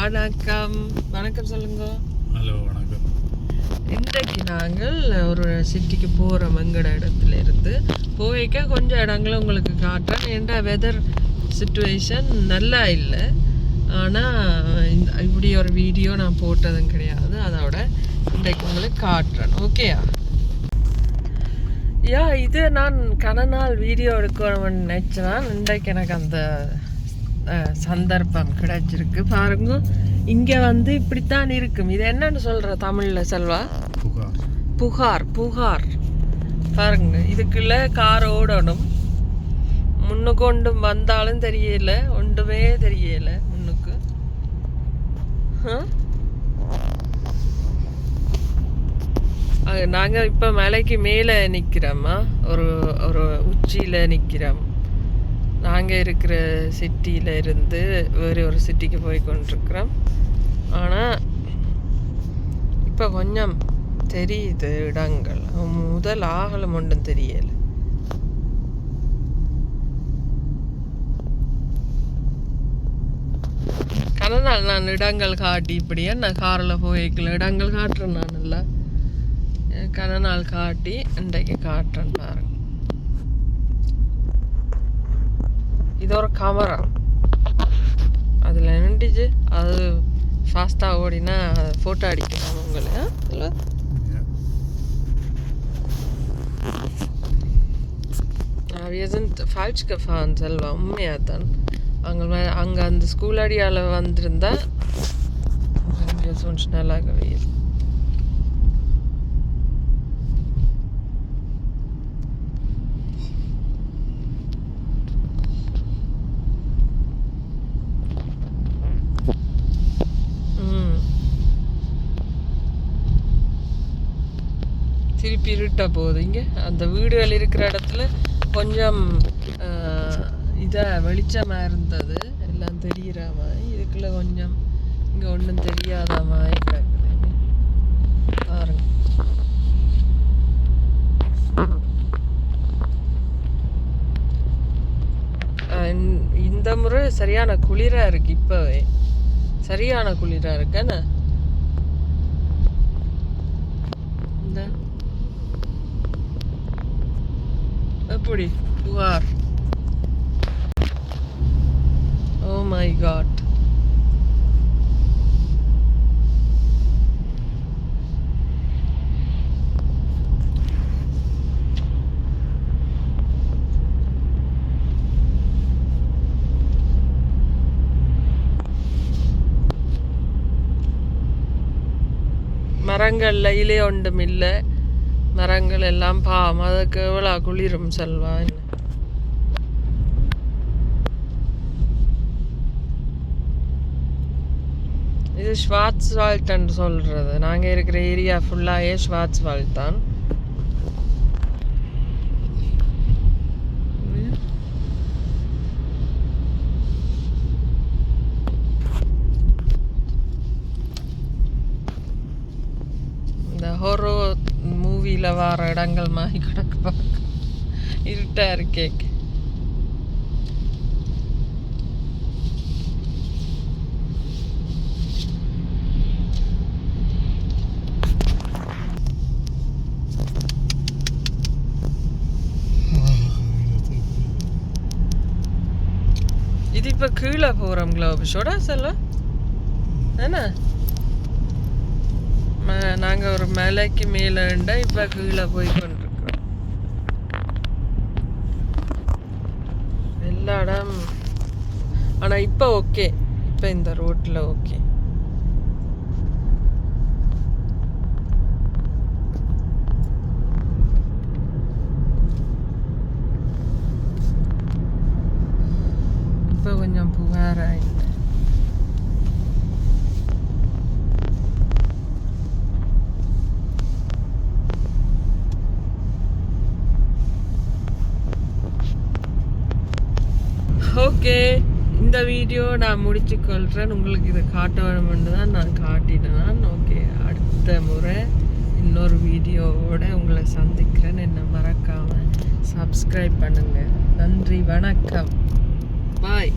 வணக்கம். வணக்கம் சொல்லுங்க. ஹலோ வணக்கம். இன்றைக்கு நாங்கள் ஒரு சிட்டிக்கு போகிறோம் எங்கட இடத்துல இருந்து போய்க்க கொஞ்சம் இடங்களை உங்களுக்கு காட்டுறேன். ஏன்டா வெதர் சுச்சுவேஷன் நல்லா இல்லை. ஆனால் இந்த இப்படி ஒரு வீடியோ நான் போட்டதும் கிடையாது. அதோட இன்றைக்கு உங்களுக்கு காட்டுறேன். ஓகேயா யா? இது நான் கன நாள் வீடியோ எடுக்கணும்னு நினச்சேன். இன்றைக்கு எனக்கு அந்த சந்தர்ப்பம் கிடைச்சிருக்கு. பாருங்க இங்கே வந்து இப்படித்தான் இருக்கும். இது என்னன்னு சொல்கிற தமிழில் செல்வா? புகார். புகார் புகார். பாருங்க இதுக்குள்ள கார் ஓடணும். முன்னுக்கு ஒன்றும் வந்தாலும் தெரியல ஒன்றுமே தெரியல முன்னுக்கு. ஆ? அஹ் நாங்க இப்ப மலைக்கு மேல நிக்கிறோமா ஒரு ஒரு உச்சியில நிக்கிறோம். நாங்கள் இருக்கிற சிட்டியில இருந்து வேறு ஒரு சிட்டிக்கு போய் கொண்டிருக்கிறோம். ஆனால் இப்போ கொஞ்சம் தெரியுது இடங்கள். முதல் ஆகலம் ஒன்றும் தெரியலை. கனநாள் நான் இடங்கள் காட்டி இப்படியே நான் காரில் போய்க்கல? இடங்கள் காட்டுறேன் நான் இல்லை கனநாள் காட்டி இன்றைக்கு காட்டுறேன் பாருங்கள் இது ஒரு கமரா அதில் நின்றுச்சு அது ஃபாஸ்ட்டாக ஓடினா ஃபோட்டோ அடிக்கலாம் உங்களை ஆ? wir sind falsch gefahren, selber, உண்மையாக தான் அங்கே அங்கே அந்த ஸ்கூல் அடியால் வந்திருந்தா wir so schneller gewesen. ம் திருப்பி இருட்ட போகுது. இங்கே அந்த வீடுகள் இருக்கிற இடத்துல கொஞ்சம் இதாக வெளிச்சமாக இருந்தது. எல்லாம் தெரிகிற மாதிரி. இதுக்குள்ள கொஞ்சம் இங்கே ஒன்றும் தெரியாத மாதிரி கிடக்குதுங்க பாருங்க. இந்த- முறை சரியான குளிராக இருக்கு இப்போவே. சரியான குளிராக இருக்கேன்னு இந்த எப்படி புகார் ஓ மை காட் மரங்கள்ல இலை ஒன்றும் இல்லை. மரங்கள் எல்லாம் பாவம் அதுக்கு எவ்வளோ குளிரும் செல்வா. என்ன இது ஸ்வாட்ஸ்வால்ட்ன்னு சொல்கிறது நாங்கள் இருக்கிற ஏரியா ஃபுல்லாகவே ஸ்வாட்ஸ்வால்ட் தான் இந்த ஹொரோ மூவியில் வார இடங்கள் மாதிரி கிடக்கு பார்க்க இருட்டாக இருக்கே. இது இப்போ கீழே போகிறோம் கிளோபிஷோட சொல்ல என்ன? ம- ஒரு மலைக்கு மேலே இருந்தால் இப்போ கீழே போய் கொண்டிருக்கிறோம் எல்லா இடம் ஆனால் இப்போ ஓகே. இப்போ இந்த ரோட்டில் ஓகே. இப்போ கொஞ்சம் புகாராயிடுச்சு ஓகே இந்த வீடியோ நான் முடிச்சு கொள்கிறேன் உங்களுக்கு இதை காட்ட வேணும்னு தான் நான் காட்டினேன். ஓகே அடுத்த முறை இன்னொரு வீடியோவோட உங்களை சந்திக்கிறேன். என்னை மறக்காமல் சப்ஸ்கிரைப் பண்ணுங்கள் நன்றி வணக்கம். பாய்